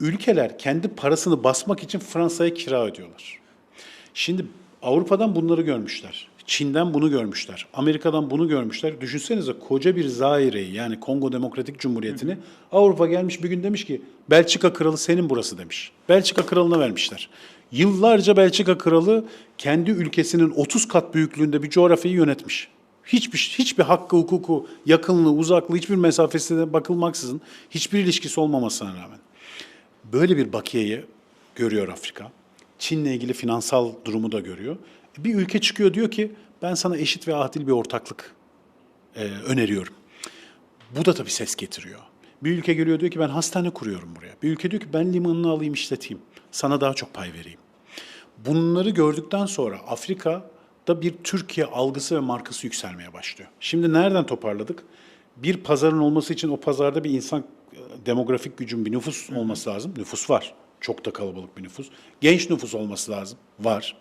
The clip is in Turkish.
ülkeler kendi parasını basmak için Fransa'ya kira ödüyorlar. Şimdi Avrupa'dan bunları görmüşler. Çin'den bunu görmüşler. Amerika'dan bunu görmüşler. Düşünsenize koca bir Zaire'yi yani Kongo Demokratik Cumhuriyeti'ni Avrupa gelmiş bir gün demiş ki Belçika kralı senin burası demiş. Belçika kralına vermişler. Yıllarca Belçika kralı kendi ülkesinin 30 kat büyüklüğünde bir coğrafyayı yönetmiş. Hiçbir hiçbir hakkı, hukuku, yakınlığı, uzaklığı, hiçbir mesafesine bakılmaksızın hiçbir ilişkisi olmamasına rağmen böyle bir bakiyeyi görüyor Afrika. Çin'le ilgili finansal durumu da görüyor. Bir ülke çıkıyor diyor ki ben sana eşit ve adil bir ortaklık e, öneriyorum. Bu da tabii ses getiriyor. Bir ülke geliyor diyor ki ben hastane kuruyorum buraya. Bir ülke diyor ki ben limanını alayım işleteyim. Sana daha çok pay vereyim. Bunları gördükten sonra Afrika'da bir Türkiye algısı ve markası yükselmeye başlıyor. Şimdi nereden toparladık? Bir pazarın olması için o pazarda bir insan demografik gücün bir nüfus olması lazım. Nüfus var. Çok da kalabalık bir nüfus. Genç nüfus olması lazım. Var.